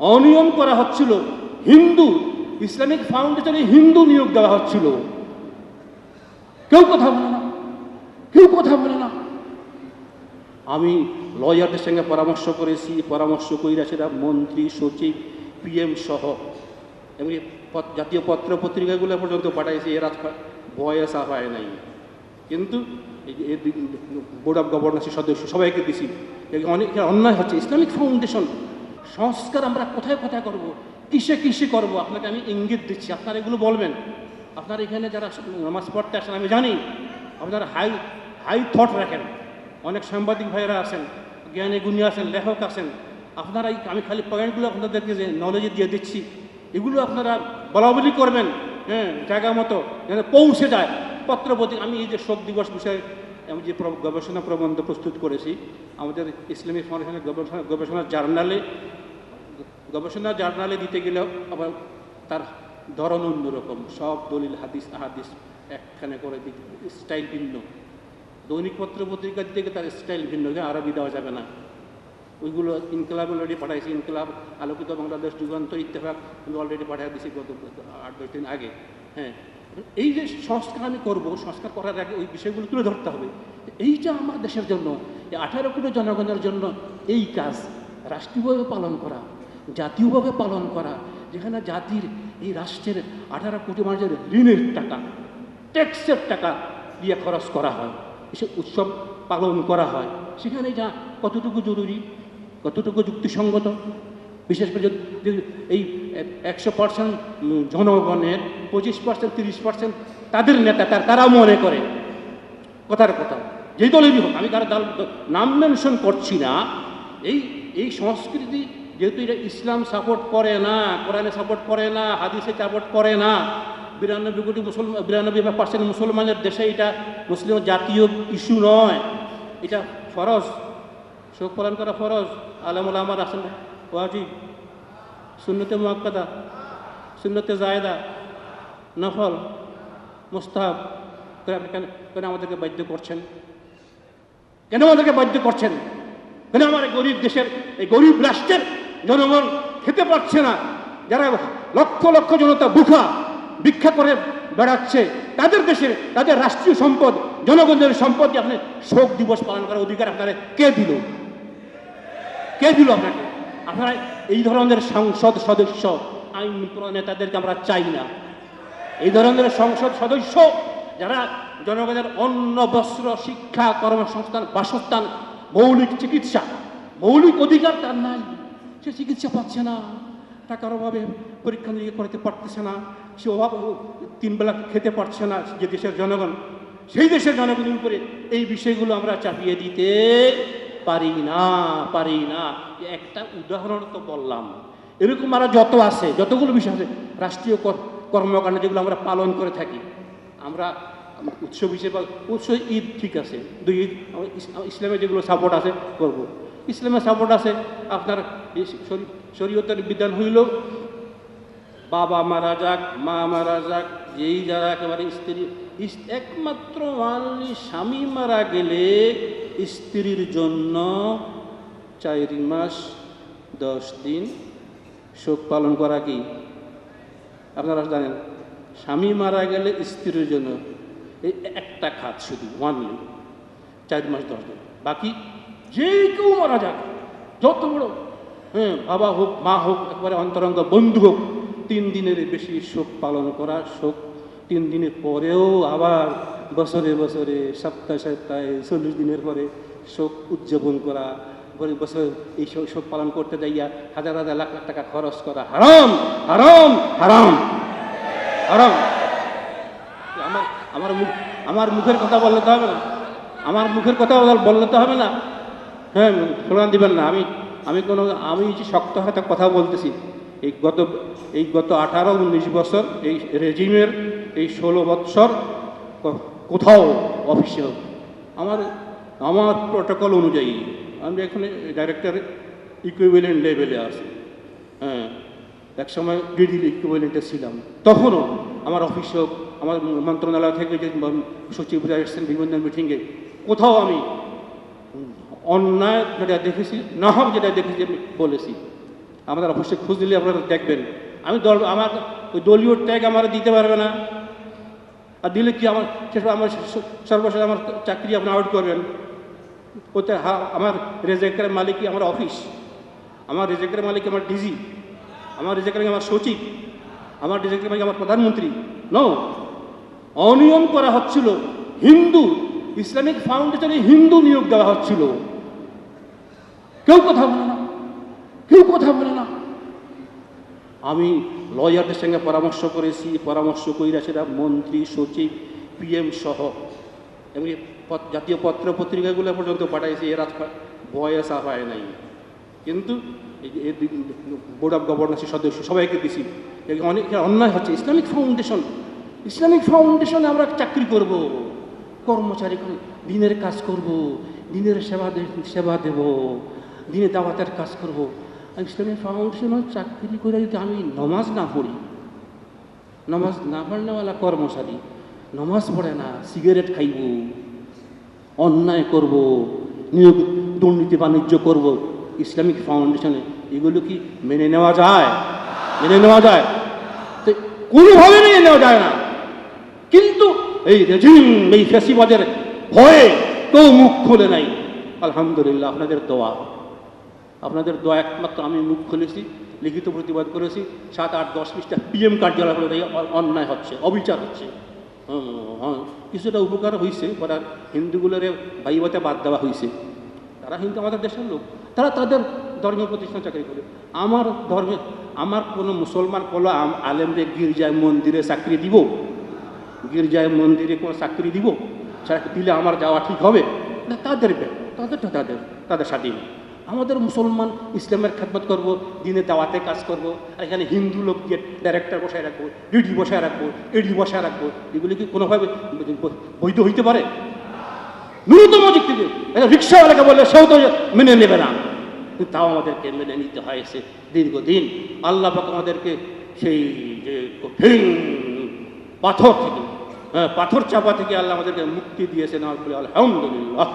অনিয়ম করা হচ্ছিল। হিন্দু, ইসলামিক ফাউন্ডেশনে হিন্দু নিয়োগ দেওয়া হচ্ছিল। কেউ কথা বলে না। কেউ কথা বলে না। আমি লয়ারদের সঙ্গে পরামর্শ করেছি, পরামর্শ কইরা সেটা মন্ত্রী, সচিব, পিএম সহ এমনি জাতীয় পত্র পত্রিকাগুলো পর্যন্ত পাঠাইছি এরা বয়স হয় নাই। কিন্তু বোর্ড অফ গভর্নেন্সের সদস্য সবাইকে দিছি। অনেক, অন্যায় হচ্ছে। ইসলামিক ফাউন্ডেশন সংস্কার আমরা কোথায় কোথায় করব? কিসে কিসে করব? আপনাকে আমি ইঙ্গিত দিচ্ছি। আপনারা এগুলো বলবেন। আপনার এখানে যারা নামাজ পড়তে আসেন, আমি জানি, আপনারা হাই হাই থট রাখেন। অনেক সাংবাদিক ভাইয়েরা আছেন, জ্ঞানী গুণী আছেন, লেখক আছেন। আপনারা আমি খালি পয়েন্টগুলো আপনাদেরকে যে নলেজে দিয়ে দিচ্ছি, এগুলো আপনারা বলা বলি করবেন হ্যাঁ জায়গা মতো, যেন পৌঁছে যায়। পত্রপতি আমি এই যে শোক দিবস বিষয়ে আমি যে গবেষণা প্রবন্ধ প্রস্তুত করেছি, আমাদের ইসলামিক ফাউন্ডেশনের গবেষণা গবেষণা জার্নালে গবেষণা জার্নালে দিতে গেলেও আবার তার ধরন অন্যরকম। সব দলিল, হাদিস, আহাদিস একখানে করে স্টাইল ভিন্ন। দৈনিক পত্র পত্রিকা দিতে গেলে তার স্টাইল ভিন্ন। আরবি দেওয়া যাবে না। ওইগুলো ইনকলাব অলরেডি পাঠাইছি। ইনকলাব, আলোকিত বাংলাদেশ যুগান্তর ইত্তেফাক অলরেডি পাঠিয়ে দিয়েছি গত আট দশ দিন আগে। হ্যাঁ এই যে সংস্কার আমি করব, সংস্কার করার আগে ওই বিষয়গুলো তুলে ধরতে হবে। এইটা আমার দেশের জন্য আঠারো কোটি জনগণের জন্য এই কাজ রাষ্ট্রীয়ভাবে পালন করা, জাতীয়ভাবে পালন করা, যেখানে জাতির এই রাষ্ট্রের আঠারো কোটি মানুষের ঋণের টাকা, ট্যাক্সের টাকা দিয়ে খরচ করা হয়, এসব উৎসব পালন করা হয়। সেখানে যা কতটুকু জরুরি, কতটুকু যুক্তিসঙ্গত বিশেষ করে যদি এই একশো পার্সেন্ট জনগণের, পঁচিশ পার্সেন্ট, তিরিশ পার্সেন্ট তাদের নেতা, তার তারা মনে করে কথার কথা। যেই দলেরই হোক, আমি কারও দল নাম মেনশন করছি না। এই এই সংস্কৃতি যেহেতু এটা ইসলাম সাপোর্ট করে না, কোরআনে সাপোর্ট করে না, হাদিসে সাপোর্ট করে না, বিরানব্বই কোটি মুসলমান বিরানব্বই পার্সেন্ট মুসলমানের দেশে এটা মুসলিম জাতীয় ইস্যু নয়। এটা ফরজ। শোক পালন করা ফরজ। আলমুল আমার আসেন ওয়াজিব সুন্নতে মুয়াক্কাদা সুন্নতে জায়দা নফল মুস্তাহাব করে আপনি কেন কেন আমাদেরকে বাধ্য করছেন কেন আমাদেরকে বাধ্য করছেন কেন আমার গরিব দেশের এই গরিব রাষ্ট্রের জনগণ খেতে পারছে না যারা লক্ষ লক্ষ জনতা বুখা ভিক্ষা করে বেড়াচ্ছে তাদের দেশের তাদের রাষ্ট্রীয় সম্পদ জনগণের সম্পদ আপনি শোক দিবস পালন করার অধিকার আপনারা কে দিল? কে দিল আপনাকে? আপনারা এই ধরনের সংসদ সদস্য, আইন নেতাদেরকে আমরা চাই না। এই ধরনের সংসদ সদস্য যারা জনগণের অন্ন, বস্ত্র, শিক্ষা, কর্মসংস্থান, বাসস্থান, মৌলিক চিকিৎসা, মৌলিক অধিকার তার নাই। সে চিকিৎসা পাচ্ছে না। টাকার অভাবে পরীক্ষা নিরীক্ষা করতে পারতেছে না। সে অভাব তিনবেলা খেতে পারছে না যে দেশের জনগণ। সেই দেশের জনগণের উপরে এই বিষয়গুলো আমরা চাপিয়ে দিতে পারি না পারি না। একটা উদাহরণ তো বললাম। এরকম আরও যত আছে, যতগুলো বিষয় আছে, রাষ্ট্রীয় কর- কর্মকাণ্ড যেগুলো আমরা পালন করে থাকি, আমরা উৎসব হিসেবে, উৎসব ঈদ ঠিক আছে, দুই ঈদ, আমার ইস- ইসলামে যেগুলো সাপোর্ট আছে, করব। ইসলামের সাপোর্ট আছে, আপনার শরীয়তের বিধান হইল, বাবা মারা যাক, মা মারা যাক, যেই যারা একেবারে স্ত্রী একমাত্র মানলি স্বামী মারা গেলে স্ত্রীর জন্য চার মাস, দশ দিন শোক পালন করা কি? আপনারা জানেন, স্বামী মারা গেলে স্ত্রীর জন্য এই একটা খাত শুধু ওয়ানলি চার মাস, দশ দিন। বাকি যে কেউ মারা যাক, যত বড় হ্যাঁ বাবা হোক, মা হোক, একবারে অন্তরঙ্গ বন্ধু হোক, তিন দিনের বেশি শোক পালন করা, শোক তিন দিনের পরেও আবার বছরে বছরে, সপ্তাহে সপ্তাহে চল্লিশ দিনের পরে শোক উদযাপন করা, পরে বছর এই শোক পালন করতে যাইয়া হাজার হাজার লাখ লাখ টাকা খরচ করা। হারাম! হারাম! হারাম! হারাম! আমার আমার মুখ, আমার মুখের কথা বললে তো হবে না। আমার মুখের কথা বল- বললে তো হবে না। হ্যাঁ স্লোগান দিবেন না। আমি আমি কোনো, আমি যে শক্ত হাতে কথা বলতেছি, এই গত এই গত আঠারো, উনিশ বছর এই রেজিমের এই ষোলো বৎসর কোথাও অফিসে আমার আমার প্রোটোকল অনুযায়ী। আমি এখানে ডাইরেক্টর ইকুইভ্যালেন্ট লেভেলে আসি হ্যাঁ এক সময় ডিডি ইকুইভ্যালেন্টে ছিলাম। তখনও আমার অফিস হোক আমার মন্ত্রণালয় থেকে যে সচিবরা এসেছেন বিভিন্ন মিটিংয়ে কোথাও আমি অন্যায় যেটা দেখেছি না হোক যেটা দেখেছি আমি বলেছি। আমাদের অফিসে খোঁজ দিলে আপনারা দেখবেন। আমি দল, আমার ওই দলীয় ট্যাগ আমার দিতে পারবে না। আর দিলে কি আমার শেষ আমার সর্বশেষ আমার চাকরি আপনি আউট করবেন? ওতে হা- আমার রেজেকের মালিকই আমার অফিস আমার রেজেকের মালিক আমার ডিজি আমার রেজেকের আমার সচিব? আমার রেজেকের মালিক আমার প্রধানমন্ত্রী? ন অনিয়ম করা হচ্ছিল। হিন্দু, ইসলামিক ফাউন্ডেশনে হিন্দু নিয়োগ দেওয়া হচ্ছিল। কেউ কথা বলে না। কেউ কথা বলে না। আমি লয়ারদের সঙ্গে পরামর্শ করেছি, পরামর্শ কইরা সেটা মন্ত্রী, সচিব, পিএম সহ এমনি জাতীয় পত্র পত্রিকাগুলো পর্যন্ত পাঠাইছি। এরা বয়স পায় নাই। কিন্তু বোর্ড অফ গভর্নেন্সের সদস্য সবাইকে দিছি। অনেক অন্যায় হচ্ছে। ইসলামিক ফাউন্ডেশন, ইসলামিক ফাউন্ডেশনে আমরা চাকরি করব, কর্মচারী করে দিনের কাজ করব, দিনের সেবা সেবা দেব, দিনে দাওয়াতের কাজ করব। আর ইসলামিক ফাউন্ডেশনে চাকরি করে যদি আমি নমাজ না পড়ি, নমাজ না পড়নেওয়ালা কর্মচারী, নমাজ পড়ে না, সিগারেট খাইব, অন্যায় করব, নিয়োগ, দুর্নীতি বাণিজ্য করব, ইসলামিক ফাউন্ডেশনে, এগুলো কি মেনে নেওয়া যায়? মেনে নেওয়া যায়। তো কোনোভাবে মেনে নেওয়া যায় না। কিন্তু এই রেজিম, এই ফেসিবাদের ভয়ে কেউ মুখ খুলে নাই। আলহামদুলিল্লাহ, আপনাদের দোয়া। আপনাদের দোয়া একমাত্র আমি মুখ খুলেছি লিখিত প্রতিবাদ করেছি সাত আট দশ পৃষ্ঠা পিএম কার্যালয় হলে অন্যায় হচ্ছে অবিচার হচ্ছে। হুম, হ্যাঁ, কিছুটা উপকার হয়েছে পরে আর হিন্দুগুলোর ভাইবাতে বাদ দেওয়া হয়েছে তারা হিন্দু আমাদের দেশের লোক। তারা তাদের ধর্মীয় প্রতিষ্ঠান চাকরি করে। আমার ধর্মে আমার কোনো মুসলমান কোনো আলেমরে গির্জায় মন্দিরে চাকরি দিব? গির্জায় মন্দিরে কোনো চাকরি দিব? দিলে আমার যাওয়া ঠিক হবে? না তাদের তাদেরটা তাদের তাদের স্বাধীন। আমাদের মুসলমান ইসলামের খেদমত করব দিনে দাওয়াতে কাজ করব আর এখানে হিন্দু লোক দিয়ে ডাইরেক্টর বসায় রাখব ডিডি বসায় রাখব এডি বসায় রাখব এগুলি কি কোনোভাবে বৈধ হইতে পারে? ন্যূনতম দিক থেকে রিক্সাওয়ালাকে বললে সেও তো মেনে নেবে না। তাও আমাদেরকে মেনে নিতে হয়েছে দীর্ঘদিন। আল্লাহ আমাদেরকে সেই যে কঠিন পাথর থেকে হ্যাঁ, পাথর চাপা থেকে আল্লাহ আমাদেরকে মুক্তি দিয়েছেন। আলহামদুলিল্লাহ।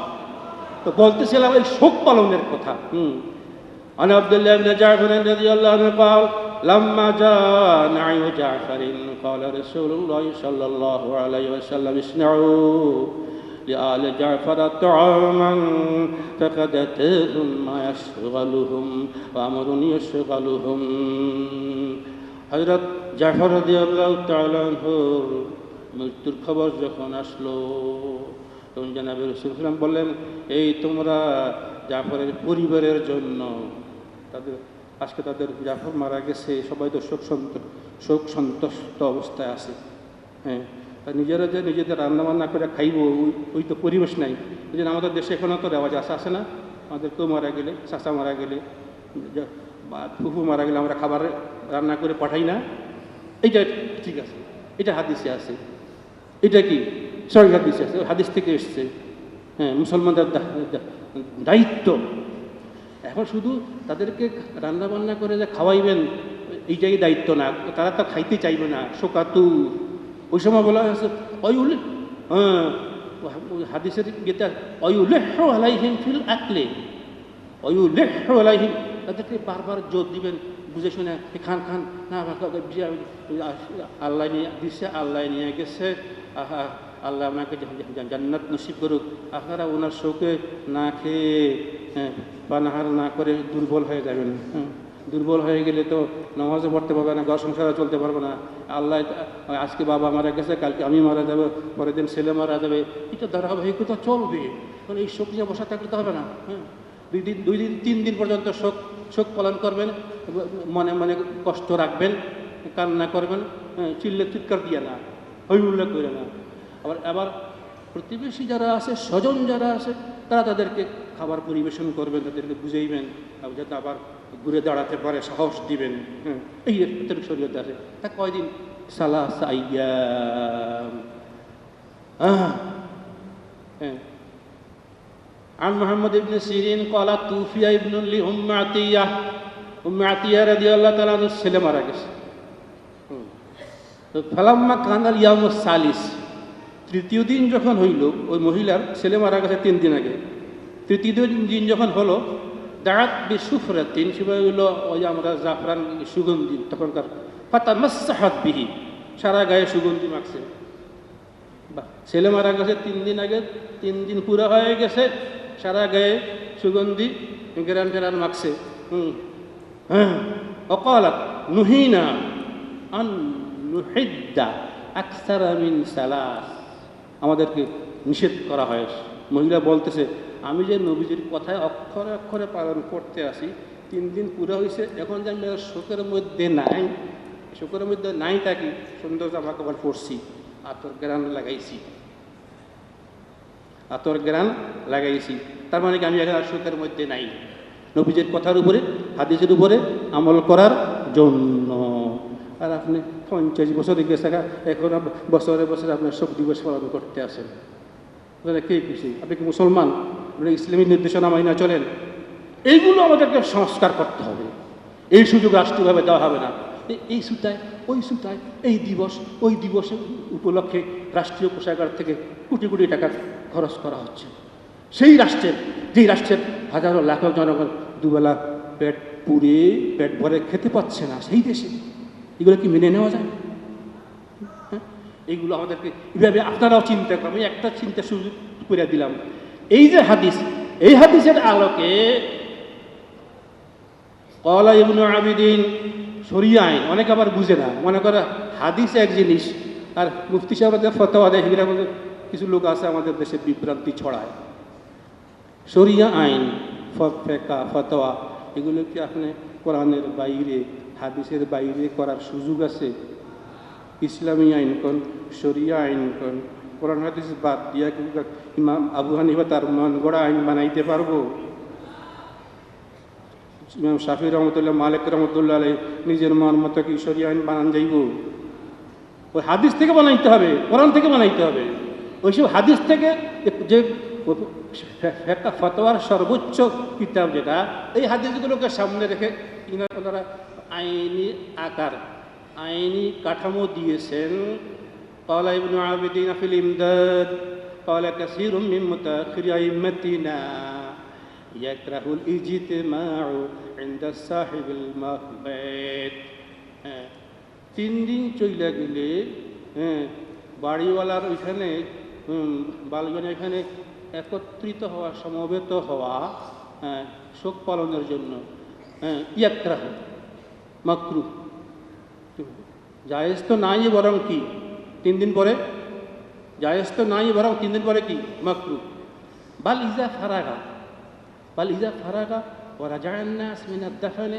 তো বলতেছিলাম এই শোক পালনের কথা হুম عن عبد الله بن جعفر رضي الله عنه قال لما جاء نعي جعفر قال رسول الله صلى الله عليه وسلم اصنعوا لآل جعفر طعاما فقد أتاهم ما يشغلهم وأمر يشغلهم হজরত জাফর রাদিয়াল্লাহু তাআলা আনহুর মৃত্যুর খবর যখন আসলো তখন জানাবে রসুলাম বললেন, এই তোমরা জাফরের পরিবারের জন্য তাদের আজকে তাদের জাফর মারা গেছে, সবাই তো শোক সন্ত শোক সন্তুষ্ট অবস্থায় আছে। হ্যাঁ নিজেরা যে নিজেদের রান্না বান্না করে খাইব, ওই- তো পরিবেশ নাই। ওই জন্য আমাদের দেশে এখনও তো রেওয়াজ আছে আসে না? আমাদের কেউ মারা গেলে, চাচা মারা গেলে বা ফুফু মারা গেলে আমরা খাবার রান্না করে পাঠাই না। এইটা ঠিক আছে এটা হাদিসে আছে। এটা কি? সহি হাদিস আছে হাদিস থেকে এসছে হ্যাঁ মুসলমানদের দায়িত্ব এখন শুধু তাদেরকে রান্না বান্না করে যে খাওয়াইবেন এইটাই দায়িত্ব না তারা তো খাইতে চাইবে না শোকাতু ওই সময় বলা হয়েছে অয়ুল হ্যাঁ হাদিসের গীতা অয়ুলেহ আলাইহিম ফিল আকলে অয়ুলেহ আলাইহিম তাদেরকে বারবার জোর দিবেন বুঝে শুনে খান খান না আল্লাহ নিয়ে দিচ্ছে আল্লাহ নিয়ে গেছে আহা আল্লাহ জা- জান্নাত নসিব করুক। আপনারা ওনার শোকে না খেয়ে হ্যাঁ, পানাহার না করে দুর্বল হয়ে যাবেন। হ্যাঁ, দুর্বল হয়ে গেলে তো নামাজও পড়তে পারবে না ঘর সংসারে চলতে পারবে না। আল্লাহ আজকে বাবা মারা গেছে কালকে আমি মারা যাব পরের দিন ছেলে মারা যাবে। এটা ধারাবাহিকতা চলবে। কারণ এই শোক নিয়ে বসা থাকলে তো হবে না। হ্যাঁ দুই দিন দুই দিন তিন দিন পর্যন্ত শোক শোক পালন করবেন মনে মনে কষ্ট রাখবেন কান্না করবেন হ্যাঁ, চিল্লে চিৎকার দিয়ে না হই উল্লেখ করে না। আবার আবার প্রতিবেশী যারা আছে স্বজন যারা আছে তারা তাদেরকে খাবার পরিবেশন করবেন তাদেরকে বুঝাইবেন আর যাতে আবার ঘুরে দাঁড়াতে পারে সাহস দিবেন হ্যাঁ এই একটা শরীয়তে আছে তা কয়দিন সালা সাইয়াম হ্যাঁ হ্যাঁ عن محمد بن سيرين قال توفي ابن لأم عطية أم عطية رضي الله تعالى عنه ছেলে মারা গেছে হুম। তো ফালাম্মা কানাল ইয়াম সালিস তৃতীয় দিন যখন হইল, ওই মহিলার ছেলে মারা গেছে তিন দিন আগে। তৃতীয় দিন যখন হলো, দাঁত বি সুফরাতিন সেভাবে হলো ওই আমরা জাফরান সুগন্ধি, তখনকার ফাতা মাসাহাত বিহি, সারা গায়ে সুগন্ধি মাখছে। ছেলে মারা গেছে তিন দিন আগে, তিন দিন পুরা হয়ে গেছে, সারা গায়ে সুগন্ধি, গেরান টেরান মাখছে। হুম হ্যাঁ অকালাত নুহিনা আন নুহিদ্দা আকসারা মিন সালাস। আমাদেরকে নিষেধ করা হয়। মহিলা বলতেছে, আমি যে নবীজির কথায় অক্ষরে অক্ষরে পালন করতে আসি, তিন দিন পুরো হয়েছে এখন যে আমি শোকের মধ্যে নাই, শোকের মধ্যে নাই থাকি সুন্দর জামা কাপড় পরছি, আতর গ্রান লাগাইছি। আতর গ্রান লাগাইছি। তার মানে আমি এখন আর শোকের মধ্যে নাই? নবীজের কথার উপরে, হাদিসের উপরে আমল করার জন্য। আর আপনি পঞ্চাশ বছর গেছে এখন বছরে বছরে আপনার শোক দিবস পালন করতে আসেন তাহলে কে খুশি? আপনি কি মুসলমান? আপনি ইসলামী নির্দেশনা মাইনা চলেন। এইগুলো আমাদেরকে সংস্কার করতে হবে। এই সুযোগ রাষ্ট্রীয়ভাবে দেওয়া হবে না। এই সুতায়, ওই সুতায়, এই দিবস, ওই দিবসের উপলক্ষে রাষ্ট্রীয় কোষাগার থেকে কোটি কোটি টাকা খরচ করা হচ্ছে। সেই রাষ্ট্রের, যেই রাষ্ট্রের হাজারো লাখ জনগণ দুবেলা পেট পুড়ে পেট ভরে খেতে পাচ্ছে না, সেই দেশে এগুলো কি মেনে নেওয়া যায়? হ্যাঁ? এইগুলো আমাদেরকে এভাবে আপনারাও চিন্তা আমি একটা চিন্তা সুযোগ করে দিলাম। এই যে হাদিস, এই হাদিসের আলোকে কলা ইবনু আবিদিন সরিয়া আইন অনেকে আবার বুঝে না। মনে করে হাদিস এক জিনিস, আর মুফতি সাহেবদের ফতোয়া দেয় মধ্যে কিছু লোক আছে আমাদের দেশে বিভ্রান্তি ছড়ায়। সরিয়া আইন ফেকা ফতোয়া, এগুলো কি আপনি কোরআনের বাইরে হাদিসের বাইরে করার সুযোগ আছে। ইসলামী আইন কোন, শরিয়া আইন কোন, কোরআন হাদিস বাদ দিয়া কি ইমাম আবু হানিফা তার মন গড়া আইন বানাইতে পারব? ইমাম শাফি রহমতুল্লাহ, মালিক রহমতুল্লাহ আলাই নিজের মন মতো কি শরিয়া আইন বানান যাইব? ওই হাদিস থেকে বানাইতে হবে, কোরআন থেকে বানাইতে হবে। ওইসব হাদিস থেকে যে ফতোয়ার সর্বোচ্চ কিতাব যেটা, এই হাদিসগুলোকে সামনে রেখে ইনার আইনি আকার আইনি কাঠামো দিয়েছেন قال ابن عابدين في الإمداد قال كثير من متأخر أئمتنا يكره الاجتماع عند صاحب المهبط হ্যাঁ তিন দিন চইলা গেলে হ্যাঁ বাড়িওয়ালার ওইখানে হুম, বালগনের এখানে একত্রিত হওয়া সমবেত হওয়া হ্যাঁ শোক পালনের জন্য হ্যাঁ ইয়াত্রা মাকরু জায়েজ তো নাই বরং কি তিন দিন পরে জায়েজ তো নাই বরং তিন দিন পরে কি মাকরু বাল ইজা ফারাগা بل إذا فرغ ورجع الناس من الدفن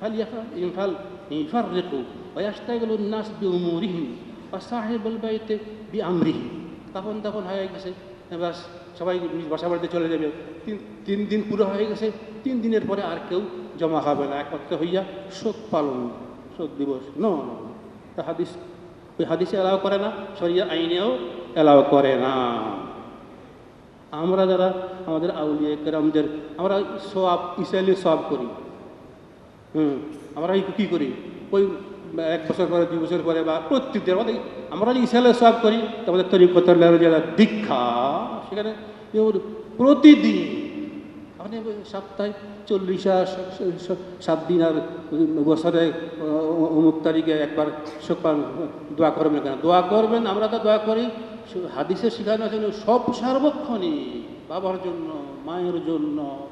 فليفعل يفرقوا ويشتغل الناس بأمورهم وصاحب البيت بأمره তখন তখন হয়ে গেছে এবার সবাই নিজ বাসা বাড়িতে চলে যাবে তিন তিন দিন পুরো হয়ে গেছে তিন দিনের পরে আর কেউ জমা হবে না, একমাত্র হইয়া শোক পালন শোক দিবস। ন তা হাদিস, ওই হাদিসে এলাও করে না শরিয়া আইনেও এলাও করে না। আমরা যারা, আমাদের আউলিয়া কেরামদের, আমরা সব ইসরায়েলি সব করি। হুম, আমরা কী করি? ওই এক বছর পরে, দুই বছর পরে বা প্রত্যেক আমাদের, আমরা ইসরায়েলের সব করি আমাদের তরিকতর দীক্ষা সেখানে প্রতিদিন ওই সপ্তাহে চল্লিশ সাত দিন আর বছরে অমুক তারিখে একবার সকাল দোয়া করবেন কেন? দোয়া করবেন, আমরা তো দোয়া করি। সু- হাদিসে শেখানো জন্য সব সার্বক্ষণই বাবার জন্য, মায়ের জন্য,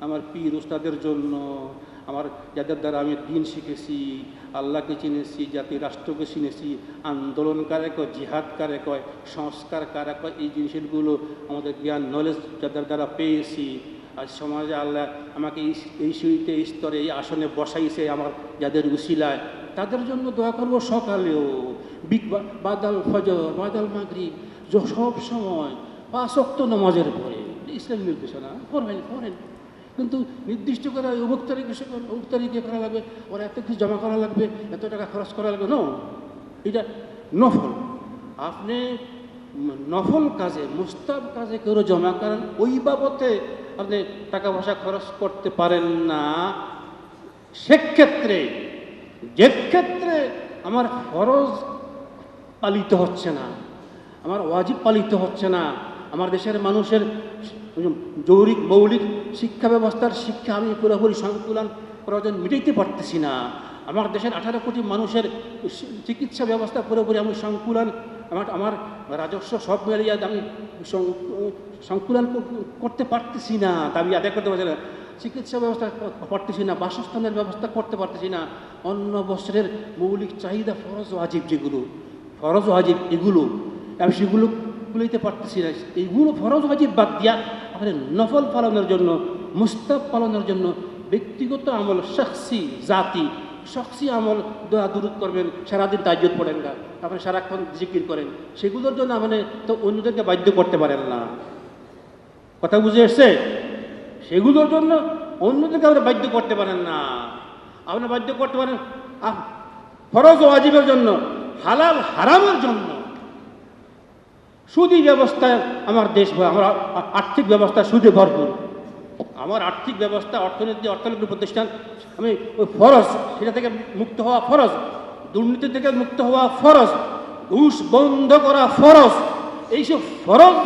আমার পীর উস্তাদের জন্য, আমার যাদের দ্বারা আমি দিন শিখেছি, আল্লাহকে চিনেছি, জাতি রাষ্ট্রকে চিনেছি আন্দোলন কারে কয় জিহাদ কারে কয় সংস্কার কারে কয় এই জিনিসগুলো আমাদের জ্ঞান নলেজ যাদের দ্বারা পেয়েছি আজ সমাজে আল্লাহ আমাকে এই সুইতে স্তরে, এই আসনে বসাইছে আমার যাদের উশিলায় তাদের জন্য দোয়া করব সকালেও। বিগ বা- বাদাল ফজর, বাদাল মাগরি সব সময় পাঁচক্ত নামাজের পরে। ইসলাম নির্দেশনা করবেন করেন কিন্তু নির্দিষ্ট করে ওই তারিখে সে অমুক তারিখে করা লাগবে, ওরা এত কিছু জমা করা লাগবে, এত টাকা খরচ করা লাগবে। নো, এটা নফল। আপনি নফল কাজে মুস্তাব কাজে কেউ জমা করেন, ওই বাবতে আপনি টাকা পয়সা খরচ করতে পারেন না, সেক্ষেত্রে যে ক্ষেত্রে আমার ফরজ পালিত হচ্ছে না, আমার ওয়াজিব পালিত হচ্ছে না, আমার দেশের মানুষের জৌরিক মৌলিক শিক্ষা ব্যবস্থার শিক্ষা আমি পুরোপুরি সংকুলন প্রয়োজন মিটাইতে পারতেছি না, আমার দেশের আঠারো কোটি মানুষের চিকিৎসা ব্যবস্থা পুরোপুরি আমি সংকুলন, আমার আমার রাজস্ব সব মিলিয়ে আমি সংকুলন করতে পারতেছি না, দাবি আদায় করতে পারছি না, চিকিৎসা ব্যবস্থা পারতেছি না, বাসস্থানের ব্যবস্থা করতে পারতেছি না অন্য বছরের মৌলিক চাহিদা ফরজ ওয়াজিব যেগুলো, ফরজ ওয়াজিব এগুলো, আমি সেগুলো গুলোইতে পারতেছি না এইগুলো ফরজ ওয়াজিব বাদ দিয়া আপনি নফল পালনের জন্য মুস্তাব পালনের জন্য ব্যক্তিগত আমল, শখসি, জাতি শখসি আমল দোয়া দুরুদ করবেন, সারাদিন তাজ্জুদ পড়েন না আপনি সারাক্ষণ জিকির করেন। সেগুলোর জন্য আপনি তো অন্যদেরকে বাধ্য করতে পারেন না। কথা বুঝে এসছে? সেগুলোর জন্য অন্যদেরকে আপনি বাধ্য করতে পারেন না। আপনি বাধ্য করতে পারেন ফরজ ও ওয়াজিবের জন্য, হালাল, হারামের জন্য। সুদী ব্যবস্থায় আমার দেশ আমার আর্থিক ব্যবস্থা সুদে ভরপুর। আমার আর্থিক ব্যবস্থা, অর্থনীতি অর্থনীতি প্রতিষ্ঠান, আমি ওই ফরজ, সেটা থেকে মুক্ত হওয়া ফরজ, দুর্নীতি থেকে মুক্ত হওয়া ফরজ, ঘুষ বন্ধ করা ফরজ, এইসব ফরজ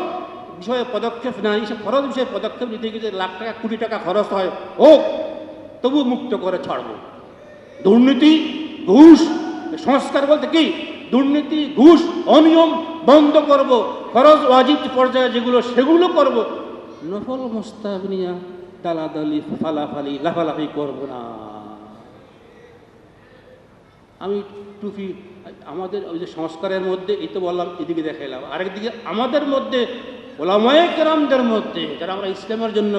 বিষয়ে পদক্ষেপ না এইসব ফরজ বিষয়ে পদক্ষেপ নিতে গিয়ে লাখ টাকা, কোটি টাকা খরচ হয়, হোক, তবু মুক্ত করে ছাড়বো। দুর্নীতি, ঘুষ, সংস্কার বলতে কি? দুর্নীতি, ঘুষ, অনিয়ম বন্ধ করব, ফরজ, ওয়াজিব পর্যায়ে যেগুলো, সেগুলো করব। নফল মোস্তাব নিয়া দালাদালি ফালাফালি, লাফালাফি করব না। আমি টুপি, আমাদের ওই যে সংস্কারের মধ্যে, এই তো বললাম, এদিকে দেখাইলাম। আরেকদিকে আমাদের মধ্যে, ওলামায়ে কেরামদের মধ্যে, যারা আমরা ইসলামের জন্য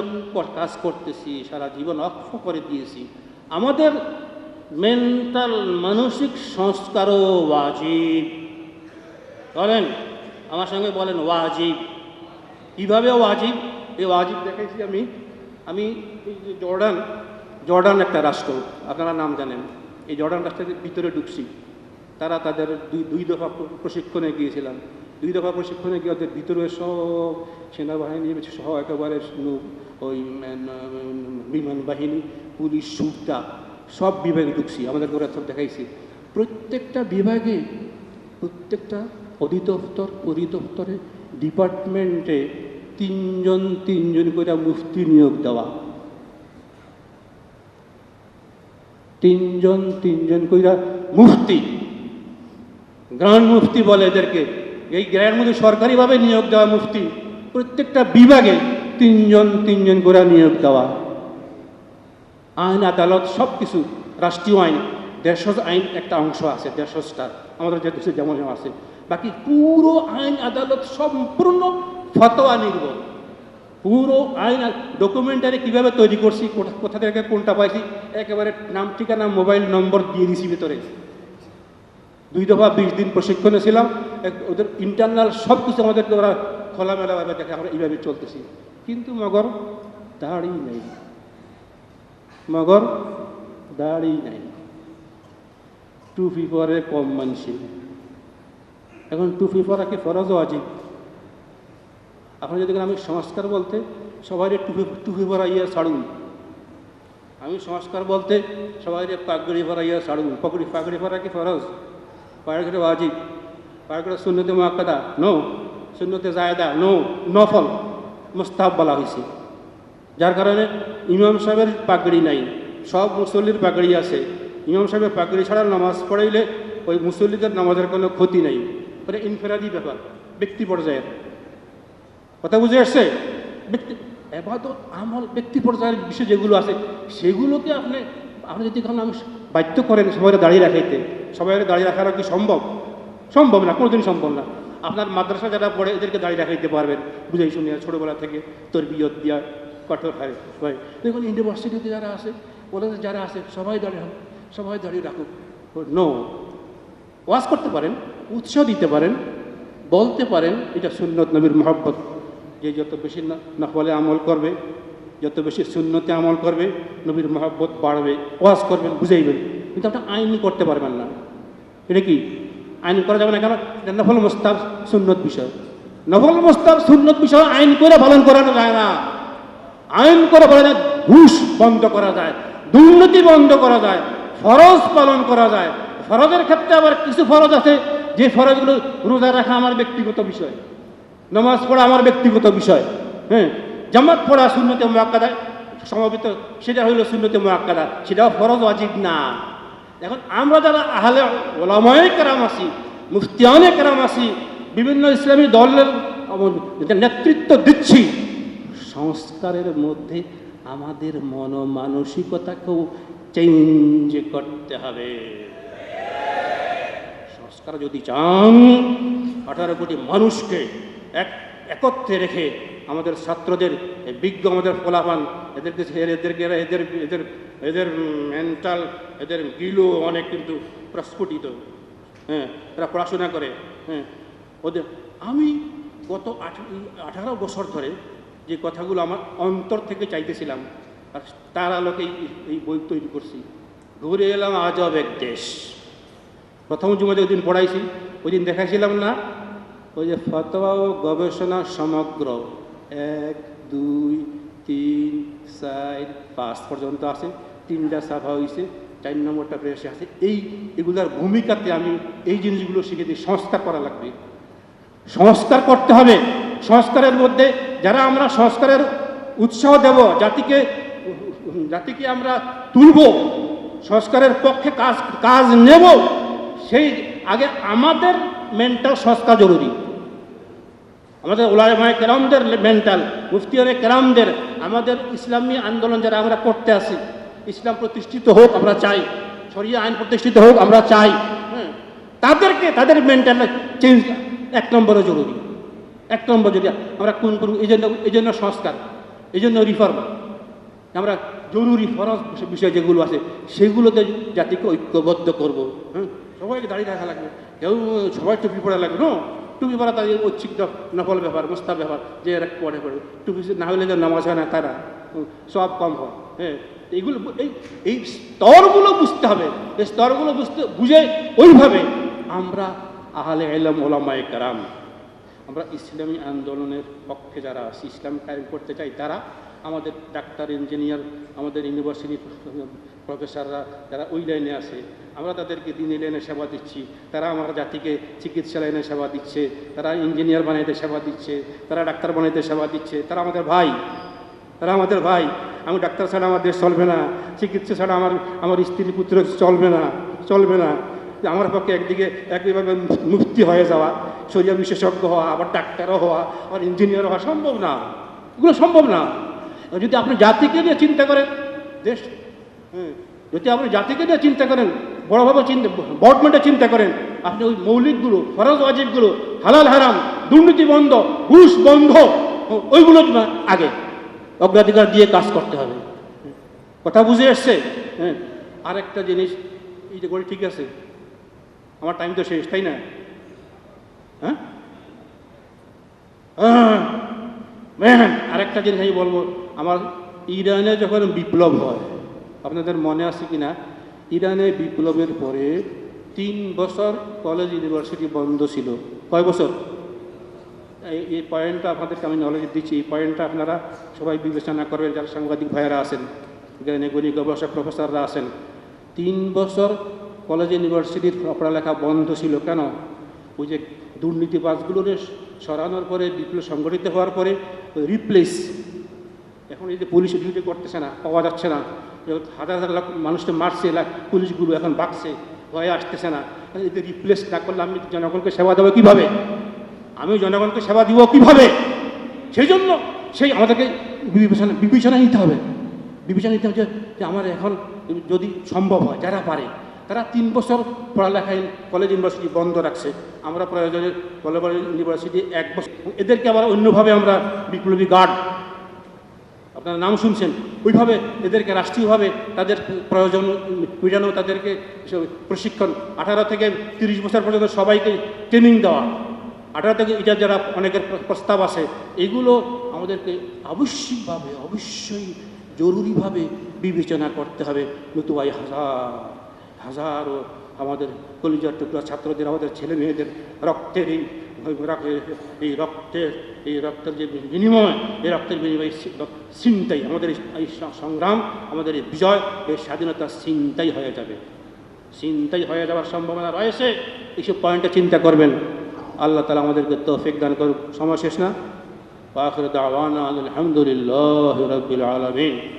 কাজ করতেছি, সারা জীবন অক্ষ করে দিয়েছি, আমাদের মেন্টাল মানসিক সংস্কারও ওয়াজিব। বলেন, আমার সঙ্গে বলেন, ওয়াজিব। কীভাবে ওয়াজিব? এই ওয়াজিব দেখেছি আমি। আমি জর্ডান জর্ডান একটা রাষ্ট্র, আপনারা নাম জানেন। এই জর্ডান রাষ্ট্রের ভিতরে ঢুকছি। তারা তাদের দুই দুই দফা প্রশিক্ষণে গিয়েছিলাম। দুই দফা প্রশিক্ষণে গিয়ে ওদের ভিতরে সব সেনাবাহিনী সহ একেবারে ওই বিমান বাহিনী, পুলিশ সুদ্ধা সব বিভাগে ঢুকছি। আমাদের ঘরে সব দেখাইছি। প্রত্যেকটা বিভাগে, প্রত্যেকটা অধিদপ্তর, পরিদপ্তরে, ডিপার্টমেন্টে তিনজন তিনজন করে মুফতি নিয়োগ দেওয়া। তিনজন তিনজন কইরা মুফতি। গ্রান্ড মুফতি বলে এদেরকে। এই গ্র্যান্ড মধ্যে সরকারিভাবে নিয়োগ দেওয়া মুফতি। প্রত্যেকটা বিভাগে তিনজন তিনজন করে নিয়োগ দেওয়া। আইন, আদালত সব কিছু রাষ্ট্রীয় আইন, দেশজ আইন একটা অংশ আছে, দেশজটা। আমাদের যে দেশে যেমন আছে। বাকি পুরো আইন, আদালত সম্পূর্ণ ফতোয়া নির্ভর পুরো আইন ডকুমেন্টারি কীভাবে তৈরি করছি, কোথা- থেকে কোনটা পাইছি, একেবারে নাম ঠিকানা মোবাইল নম্বর দিয়ে দিছি ভিতরে। দুই দফা বিশ দিন প্রশিক্ষণে ছিলাম ওদের ইন্টারনাল সব কিছু আমাদেরকে ওরা খোলামেলাভাবে দেখে আমরা এইভাবে চলতেছি। কিন্তু মগর দাড়ি নেই। মগর দাড়ি নাই। টুপি পরে কম মানছি। এখন টু পরা কি ফরজ আজি আপনি যদি আমি সংস্কার বলতে সবাই টুপি টুপি ভরাইয়া ইয়ে ছাড়ুন। আমি সংস্কার বলতে সবাই পাগড়ি ভরাইয়া ছাড়ুন। পকড়ি পাগড়ি ভরা কি ফরজ? পাগড়ি ওয়াজিব। পাগড়ি শূন্যতে মাকাদা নো শূন্যতে জায়দা? নো নফল। মোস্তাব বলা হয়েছে যার কারণে ইমাম সাহেবের পাগড়ি নাই। সব মুসল্লির পাগড়ি আছে। ইমাম সাহেবের পাগড়ি ছাড়া নামাজ পড়াইলে ওই মুসল্লিদের নামাজের কোনো ক্ষতি নাই। ওটা ইনফেরাদি ব্যাপার। ব্যক্তি পর্যায়ের। কথা বুঝে আসছে? ব্যক্তি এবাদত, আমল, ব্যক্তি পর্যায়ের বিষয় যেগুলো আছে, সেগুলোকে আপনি আপনি যদি আমি বাধ্য করেন সবাই দাঁড়িয়ে রাখাইতে, সবাই দাঁড়িয়ে রাখার কি সম্ভব? সম্ভব না, কোনোদিন সম্ভব না। আপনার মাদ্রাসা যারা পড়ে, এদেরকে দাঁড়িয়ে রাখাইতে পারবেন। বুঝাই শুনিয়া ছোটোবেলা থেকে তোর বিয়ত দিয়া কঠোর হয় হয় দেখুন, ইউনিভার্সিটিতে যারা আছে, কলেজে যারা আছে, সবাই দাঁড়িয়ে সবাই দাঁড়িয়ে রাখুক। নো ওয়াজ করতে পারেন, উৎসাহ দিতে পারেন, বলতে পারেন, এটা সুন্নত নবীর মহব্বত। যে যত বেশি নকলে আমল করবে, যত বেশি সুন্নতে আমল করবে, নবীর মহব্বত বাড়বে, ওয়াজ করবেন বুঝাইবেন কিন্তু আপনি আইন করতে পারবেন না। এটা কি? আইন করা যাবে না কেন? এটা নফল মোস্তাব সুন্নত বিষয়। নফল মোস্তাব সুন্নত বিষয় আইন করে পালন করানো যায় না। আইন করে বলা যায় ঘুষ বন্ধ করা যায়, দুর্নীতি বন্ধ করা যায়, ফরজ পালন করা যায়। ফরজের ক্ষেত্রে আবার কিছু ফরজ আছে, যে ফরজগুলো রোজা রাখা আমার ব্যক্তিগত বিষয়। নামাজ পড়া আমার ব্যক্তিগত বিষয় হ্যাঁ? জামাত পড়া শূন্যতে মোয়াক্কাদা সমবেত, সেটা হইল শূন্যতে মোয়াক্কাদা সেটাও ফরজ অজিব না। এখন আমরা যারা আহলে ওলামায় কেরাম আছি, মুফতিয়ানে কেরাম আছি, বিভিন্ন ইসলামী দলের নেতৃত্ব দিচ্ছি, সংস্কারের মধ্যে আমাদের মন মানসিকতাকেও চেঞ্জ করতে হবে। সংস্কার যদি চান, আঠারো কোটি মানুষকে এক একত্রে রেখে আমাদের ছাত্রদের বিজ্ঞ আমাদের ফলাফান এদেরকে এদেরকে এদের এদের এদের মেন্টাল এদের গিলো অনেক কিন্তু প্রস্ফুটিত। হ্যাঁ এরা পড়াশোনা করে। হ্যাঁ ওদের, আমি গত আঠারো বছর ধরে যে কথাগুলো আমার অন্তর থেকে চাইতেছিলাম, আর তার আলোকেই এই বই তৈরি করছি। ঘুরে এলাম আজব এক দেশ। প্রথম জুমে দিন পড়াইছি, ওই দিন দেখাইছিলাম না ওই যে ফতোয়া ও গবেষণা সমগ্র, এক, দুই, তিন, চার, পাঁচ পর্যন্ত আছে, তিনটা সাফা হয়েছে চার নম্বরটা প্রেসে আছে। এই এগুলার ভূমিকাতে আমি এই জিনিসগুলো শিখেছি, সংস্কার করা লাগবে। সংস্কার করতে হবে। সংস্কারের মধ্যে যারা আমরা সংস্কারের উৎসাহ দেব, জাতিকে জাতিকে আমরা তুলব, সংস্কারের পক্ষে কাজ কাজ নেব, সেই আগে আমাদের মেন্টাল সংস্কার জরুরি। আমাদের ওলামায় কেরামদের মেন্টাল মুফতিয়ানে কেরামদের, আমাদের ইসলামী আন্দোলন যারা আমরা করতে আসি, ইসলাম প্রতিষ্ঠিত হোক আমরা চাই, শরিয়া আইন প্রতিষ্ঠিত হোক আমরা চাই হ্যাঁ তাদেরকে, তাদের মেন্টাল চেঞ্জ এক নম্বরে জরুরি। এক নম্বর যদি আমরা কোন কোন এই জন্য এই জন্য সংস্কার, এই জন্য রিফর্ম আমরা জরুরি ফরজ বিষয় যেগুলো আছে, সেগুলোতে জাতিকে ঐক্যবদ্ধ করব হ্যাঁ সবাইকে দাঁড়িয়ে রাখা লাগবে, কেউ সবাই টুপি পড়া লাগবে, নো। টুপি পড়া তাদের ঐচ্ছিক নফল ব্যাপার মোস্তা ব্যাপার যে এরা পড়ে পড়ে টুপি না হলে যে নামাজ হয় না তারা। সব কম হয়। হ্যাঁ এইগুলো এই এই স্তরগুলো বুঝতে হবে। এই স্তরগুলো বুঝতে, বুঝে ওইভাবে আমরা আহলে এলম ওলামায়ে কারাম, আমরা ইসলামী আন্দোলনের পক্ষে যারা আছি, ইসলাম কায়েম করতে চাই, তারা আমাদের ডাক্তার, ইঞ্জিনিয়ার, আমাদের ইউনিভার্সিটি প্রফেসররা যারা ওই লাইনে আছে, আমরা তাদেরকে দিনী লাইনে সেবা দিচ্ছি। তারা আমার জাতিকে চিকিৎসা লাইনে সেবা দিচ্ছে, তারা ইঞ্জিনিয়ার বানাইতে সেবা দিচ্ছে, তারা ডাক্তার বানাইতে সেবা দিচ্ছে। তারা আমাদের ভাই, তারা আমাদের ভাই। আমি ডাক্তার ছাড়া আমার দেশ চলবে না, চিকিৎসা ছাড়া আমার আমার স্ত্রী পুত্র চলবে না চলবে না। আমার পক্ষে একদিকে একইভাবে মুক্তি হয়ে যাওয়া, শরীর বিশেষজ্ঞ হওয়া, আবার ডাক্তারও হওয়া, আবার ইঞ্জিনিয়ার হওয়া সম্ভব না। এগুলো সম্ভব না। যদি আপনি জাতিকে নিয়ে চিন্তা করেন, দেশ যদি আপনি জাতিকে নিয়ে চিন্তা করেন বড়োভাবে চিন্তা গভর্নমেন্টে চিন্তা করেন আপনি ওই মৌলিকগুলো ফরজ ওয়াজিবগুলো হালাল হারাম দুর্নীতি বন্ধ ঘুষ বন্ধ ওইগুলো আগে অগ্রাধিকার দিয়ে কাজ করতে হবে। কথা বুঝে এসছে? হ্যাঁ। আরেকটা জিনিস এই যে গড়ি ঠিক আছে আমার টাইম তো শেষ তাই না? হ্যাঁ? আহ, ম্যান, আরেকটা জিনিস আমি বলব আমার ইরানে যখন বিপ্লব হয় আপনাদের মনে আছে কি না ইরানে বিপ্লবের পরে তিন বছর কলেজ ইউনিভার্সিটি বন্ধ ছিল। কয় বছর? এই পয়েন্টটা আপনাদেরকে আমি নলেজ দিচ্ছি। এই পয়েন্টটা আপনারা সবাই বিবেচনা করবেন, যারা সাংবাদিক ভাইয়েরা আছেন, জ্ঞানী গুণী গবেষক প্রফেসররা আছেন। তিন বছর কলেজ ইউনিভার্সিটির পড়ালেখা বন্ধ ছিল কেন? ওই যে দুর্নীতিবাজগুলোর সরানোর পরে, বিপ্লব সংগঠিত হওয়ার পরে রিপ্লেস এখন এই যে পুলিশ ডিউটি করতেছে না, পাওয়া যাচ্ছে না। হাজার হাজার লাখ মানুষকে মারছে পুলিশগুলো এখন বাকছে, ভয়ে আসতেছে না। এদের রিপ্লেস না করলে আমি জনগণকে সেবা দেবো কীভাবে? আমি জনগণকে সেবা দিব কীভাবে? সেই জন্য সেই আমাদেরকে বিবেচনা বিবেচনা নিতে হবে। বিবেচনা নিতে হবে যে যে আমার এখন যদি সম্ভব হয়, যারা পারে, তারা তিন বছর পড়ালেখায় কলেজ ইউনিভার্সিটি বন্ধ রাখছে। আমরা প্রয়োজনে কলেজ ইউনিভার্সিটি এক বছর, এদেরকে আবার অন্যভাবে আমরা বিপ্লবী গার্ড আপনারা নাম শুনছেন, ওইভাবে এদেরকে রাষ্ট্রীয়ভাবে তাদের প্রয়োজন মেটানো তাদেরকে প্রশিক্ষণ। আঠারো থেকে তিরিশ বছর পর্যন্ত সবাইকে ট্রেনিং দেওয়া। আঠারো থেকে এটা যারা অনেকের প্রস্তাব আছে, এগুলো আমাদেরকে আবশ্যিকভাবে, অবশ্যই জরুরিভাবে বিবেচনা করতে হবে। নতুবাই হাজার, হাজারো আমাদের কলিজার টুকরা ছাত্রদের, আমাদের ছেলে মেয়েদের রক্তের এই রক্তের এই রক্তের যে বিনিময়, এই রক্তের বিনিময় চিন্তাই আমাদের এই- সংগ্রাম, আমাদের এই বিজয়, এই স্বাধীনতা চিন্তাই হয়ে যাবে। চিন্তাই হয়ে যাওয়ার সম্ভাবনা রয়েছে, এইসব পয়েন্টে চিন্তা করবেন। আল্লাহ তালা আমাদেরকে তৌফিক দান করুক। সময় শেষ না? আখির দাওয়ানা আলহামদুলিল্লাহ রবিল আলমিন।